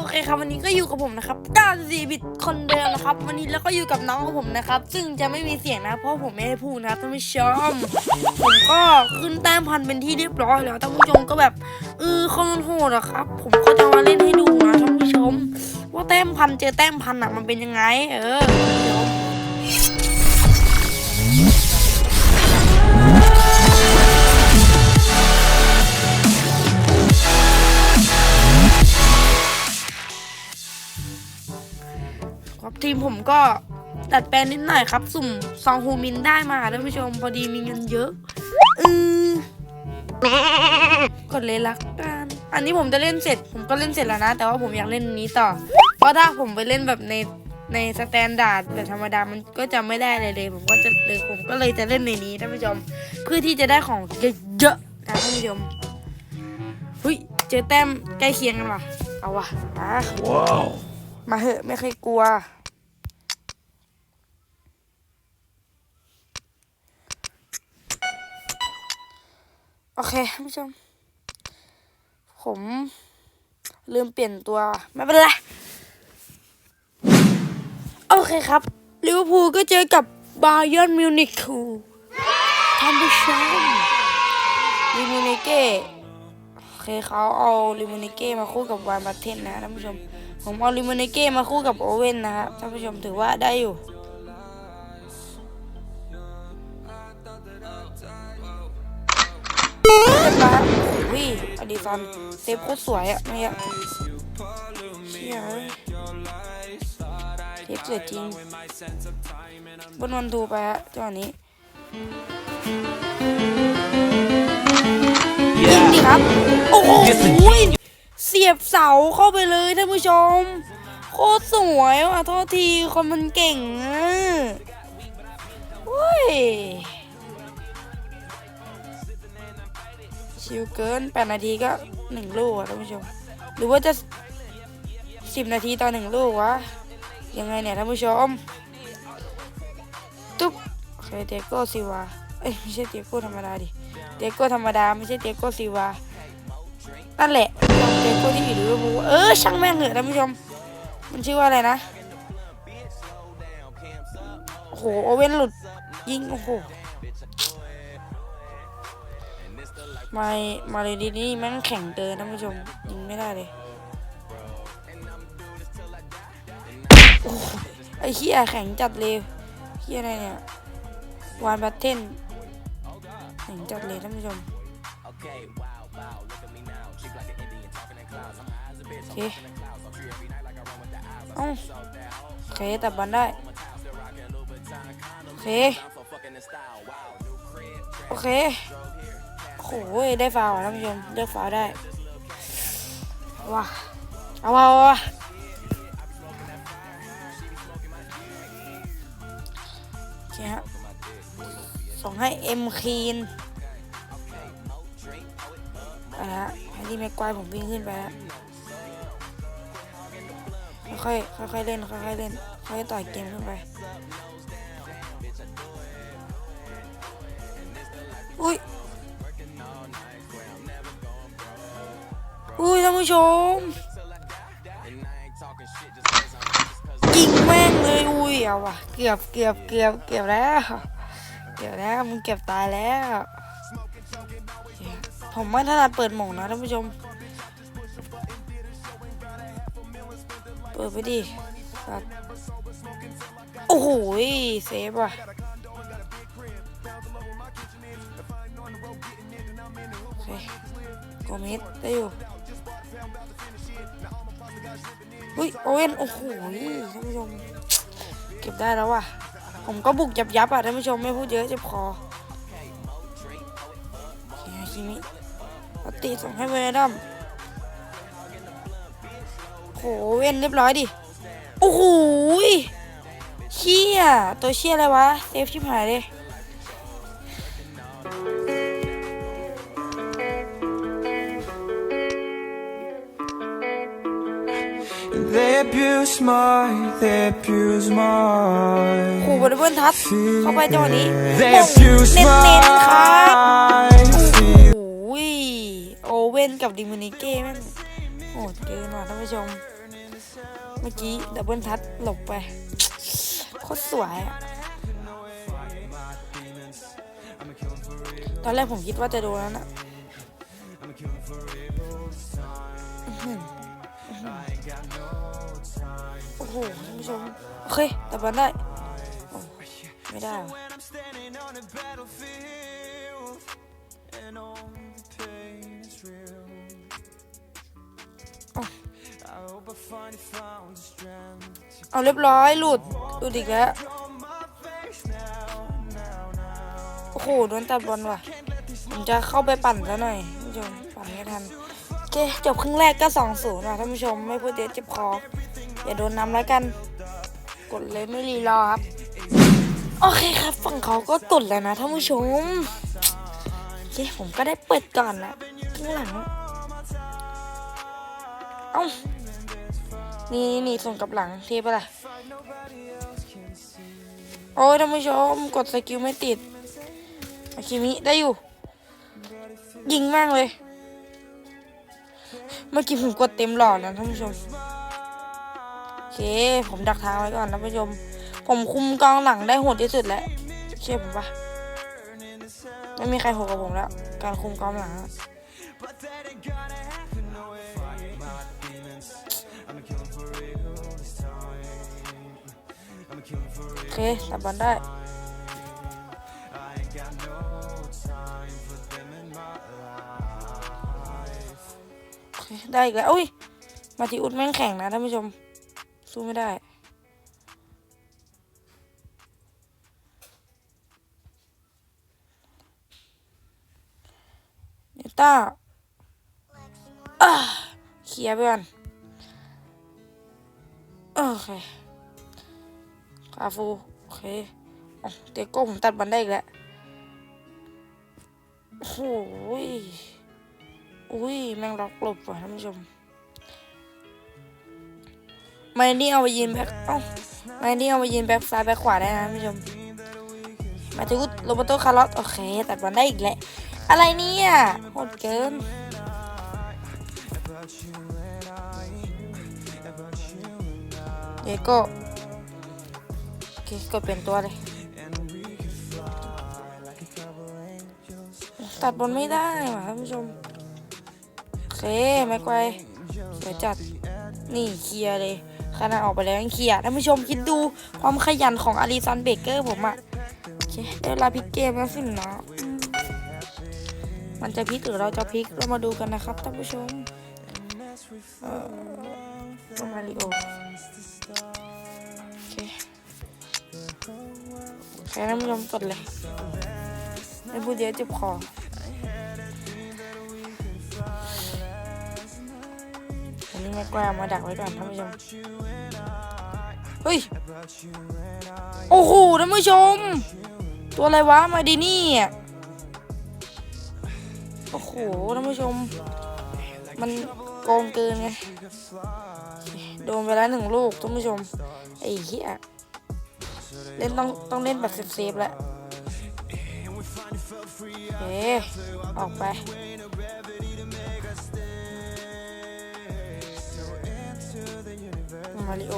โอเคครับวันนี้ก็อยู่กับผมนะครับ94บิตคนเดิมนะครับ วันนี้แล้วก็อยู่กับน้องของผมนะครับ ซึ่งจะไม่มีเสียงนะ เพราะผมไม่ได้พูดนะครับท่านผู้ชมผมก็ขึ้นแต้มพันเป็นที่เรียบร้อยแล้วท่านผู้ชมก็แบบเออคนมันโหดอะครับ ผมก็จะมาเล่นให้ดูนะท่านผู้ชม ว่าแต้มพันเจอแต้มพันอะมันเป็นยังไง เออท่านผู้ชม ก็ดัดแปลงนิดหน่อยครับ สุ่มซองฮูมินได้มาท่านผู้ชมพอดีมีเงินเยอะอืมกดเลยละกัน อันนี้ผมจะเล่นเสร็จ ผมก็เล่นเสร็จแล้วนะ แต่ว่าผมอยากเล่นอันนี้ต่อ เพราะถ้าผมไปเล่นแบบในในสแตนดาร์ดแบบธรรมดามันก็จะไม่ได้เลยเลย ผมก็จะเลยผมก็เลยจะเล่นในนี้ท่านผู้ชม เพื่อที่จะได้ของเยอะๆนะท่านผู้ชมเฮ้ยเจอแต้มใกล้เคียงกันว่ะเอาว่ะมามาเหอะไม่เคยกลัว โอเคท่านผู้ชม ผมลืมเปลี่ยนตัว ไม่เป็นไร โอเคครับลิเวอร์พูลก็เจอกับบาเยิร์นมิวนิกคูท่านผู้ชมลิมูเนเก้โอเคเขาเอาลิมูเนเก้มาคู่กับวานบัตเทนนะท่านผู้ชม ผมเอาลิมูเนเก้มาคู่กับโอเว่นนะครับท่านผู้ชมถือว่าได้อยู่ ดีซันเซฟโคตรสวยอะไม่อะเชี่ยเอ้ยเซฟสวยจริงบนวันทูไปฮะจังหวะนี้ยิงดิครับ โอ้โหเสียบเสาเข้าไปเลยท่านผู้ชม โคตรสวยว่ะโทษทีคนมันเก่งอะเว้ย ชิวเกิน 8 นาทีก็ 1 ลูกอะท่านผู้ชม หรือว่าจะ 10 นาทีต่อ 1 ลูกวะ ยังไงเนี่ยท่านผู้ชม ตุ๊บโอเคเตียโก้ซิวา เอ้ยไม่ใช่เตียโก้ธรรมดาดิ เตียโก้ธรรมดาไม่ใช่เตียโก้ซิวา นั่นแหละเตียโก้ที่อยู่ลิเวอร์พูลเออช่างแม่งเหอะท่านผู้ชม มันชื่อว่าอะไรนะโอ้โหโอเว่นหลุดยิงโอ้โห มามาเลยดีนี่แม่งแข็งเกินท่านผู้ชมยิงไม่ได้เลยโอ้ไอ้เหี้ยแข็งจัดเลยเหี้ยอะไรเนี่ยวานบัตเทนแข็งจัดเลยท่านผู้ชมโอเคเอ้าโอเคแต่บอลได้โอเคโอเค หได้ฟาวล์อะท่านผู้ชมเลือกฟาวได้ว้าเอาว้าเอาว้าโอเคฮะส่งให้เอ็มคีนไปฮะให้ที่แม็กควายผมวิ่งขึ้นไปฮะค่อยๆค่อยเล่นค่อยๆเล่นค่อยต่อยเกมขึ้นไป อุ้ยท่านผู้ชมยิงแม่งเลยอุ้ยเอาว่ะเกือบเกือบเกือบเกือบแล้วเกือบแล้วมึงเกือบตายแล้วผมไม่ถนัดเปิดหม่งนะท่านผู้ชม เปิดไปดิสัตว์โอ้โหเซฟว่ะโอเคโกเมสได้อยู่ อุ้ยโอเว่นโอ้โหท่านผู้ชม เก็บได้แล้วว่ะ ผมก็บุกยับยับอะท่านผู้ชมไม่พูดเยอะเจ็บคอโอเคคิมิปฏิส่งให้เวนัมโอ้โหเว่นเรียบร้อยดิ โอ้โหเชี่ยตัวเชี่ยอะไรวะ เซฟชิบหายเลย They abuse my, they abuse my โอ้โหบริเวณทัชเข้าไปจังหวะนี้ They มง abuse เน้นๆครับ my โอ้ยโอเว่นกับดิมูนิเก้แม่งโหดเกินว่ะท่านผู้ชม เมื่อกี้ดับเบิลทัชหลบไปโคตรสวยอะตอนแรกผมคิดว่าจะโดนแล้วนะอื้อหืออื้อหือ โอ้โหท่านผู้ชมโอเคต่บบอลได้ไม่ได้เอาเรียบร้อยหลุดหลุดอีกแล้ว โอ้โหโดนตัดบอลว่ะ ผมจะเข้าไปปั่นซะหน่อยท่านผู้ชมปั่นไม่ทัน โอเค จบครึ่งแรกก็สองศูนย์ว่ะท่านผู้ชมไม่พูดเดี๋ยวเจ็บคอ อย่าโดนน้ำแล้วกัน กดเลยไม่รีรอครับ โอเคครับ ฝั่งเขาก็ตุดแล้วนะท่านผู้ชมโอเคผมก็ได้เปิดก่อนละครึ่งหลัง เอ้า นี่นี่ส่งกับหลังเทีไปะละโอ้ยท่านผู้ชมกดสกิลไม่ติดอาคิมิได้อยู่ ยิงมากเลย เมื่อกี้ผมกดเต็มหลอดนะท่านผู้ชม เค ผมดักทางไว้ก่อนท่านผู้ชม ผมคุมกองหลังได้โหดที่สุดแล้วเชื่อผมปะไม่มีใครโหดกับผมแล้ว การคุมกองหลังโอเคตัดบอลได้โอเคได้อีกแล้วอุ้ย มาติอุดแม่งแข่งนะท่านผู้ชม สู้ไม่ได้ เนต้าเคลียร์ไปก่อนโอเคคาฟูโอเคเตโก้ผมตัดบอลได้อีกแล้วโอ้โหยอุ้ยแม่งล็อกหลบว่ะท่านผู้ชม ไม่นี่เอาไปยืนแบ็คเอ้าไม่นี่เอาไปยืนแบ็คซ้ายแบ็คขวาได้นะผู้ชมมาถึงโรเบร์โตคาร์ลอสโอเคตัดบอลได้อีกแล้วอะไรเนี่ยโหดเกินเดโก้โอเคกดเปลี่ยนตัวเลยตัดบอลไม่ได้ว่ะท่านผู้ชมโอเคไม่ไกวสวยจัด นี่เคลียร์เลยขนาดออกไปแล้วยังเคลียร์ท่านผู้ชมคิดดูความขยันของอาริซันเบเกอร์ผมอะโอเคได้เวลาพลิกเกมแล้วสินะอืมมันจะพลิกหรือเราจะพลิกเรามาดูกันนะครับท่านผู้ชมเออมาริโอโอเคโอเคท่านผู้ชมกดเลยไม่พูดเยอะเจ็บคอ นนี้แม่กล้ามาดักไว้ก่อนท่านผู้ชม เฮ้ย โอ้โหท่านผู้ชม ตัวอะไรวะมาดีนี่โอ้โหท่านผู้ชม มันโกงเกินไง โดนไปแล้วหนึ่งลูกท่านผู้ชม ไอ้เหี้ย เล่นต้องต้องเล่นแบบเซฟๆแล้วโอเคออกไป มาริโอ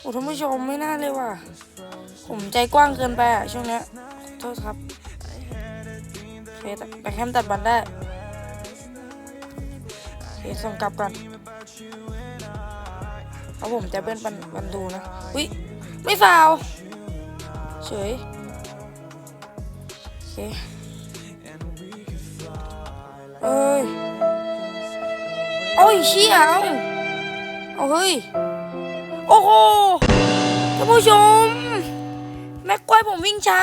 โอ้ท่านผู้ชมไม่น่าเลยว่ะ ผมใจกว้างเกินไปอะ ช่วงเนี้ยโทษครับเคแต่แต่แคมตัดบอลได้เคส่งกลับก่อนเพราผมจะเบิ้ลบันบันดูนะอุ้ยไม่ฟาวเฉยโอเค เอ้ยโอ้ยเชี่ยเอาเอาเฮ้ย โอ้โหท่านผู้ชม แม็กควายผมวิ่งช้า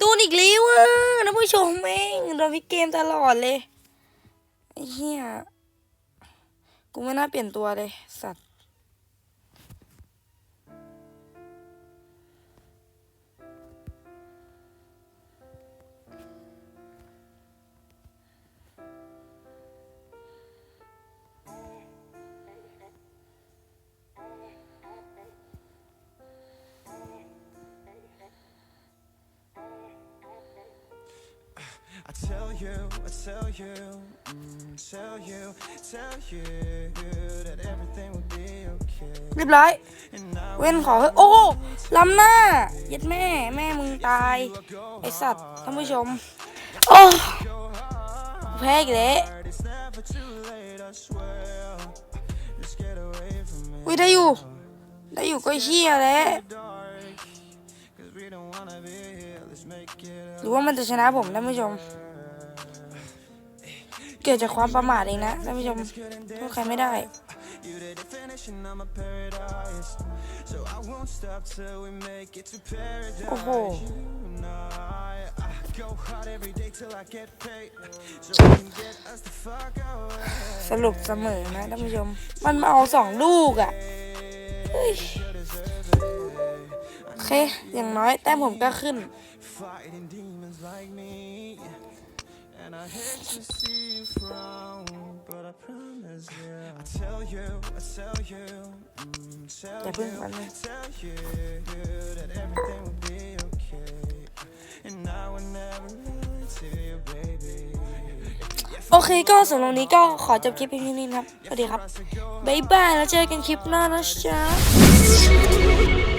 ดูอีกแล้วอะท่านผู้ชมเองโดนพิกเกมตลอดเลยเหี้ยกูไม่น่าเปลี่ยนตัวเลย สัตว์ you, I tell you, mm, tell you, tell you that everything will be okay. เรียบร้อยเว้นขอเฮ้ยโอ้ล้ำหน้ายัดแม่แม่มึงตาย ไอสัตว์ท่านผู้ชม โอ้แพ้อีกแล้ว It's never too late, I swear. Just get away from me, อุ้ยได้อยู่ ได้อยู่ก็เฮียแล้ว dark. Cause we don't wanna be here, let's make it หรือว่ามันจะชนะผมท่านผู้ชม เกิดจากความประมาทเองนะท่านผู้ชมโทษใครไม่ได้ โอ้โหสรุปเสมอนะท่านผู้ชม มันมาเอาสองลูกอะ่ะโอเค อย่างน้อยแต้มผมก็ขึ้น And I hate to see you frown, but I promise you. I tell you, I tell you, mm, tell อย่าเพิ่ง you, มันเลย tell you that everything will be okay. And I will never lie to you, baby. โอเคก็สำหรับวันนี้ก็ขอจบคลิปเพียงเท่านี้นะครับ สวัสดีครับ บ๊ายบาย แล้วเจอกันคลิปหน้านะจ๊ะ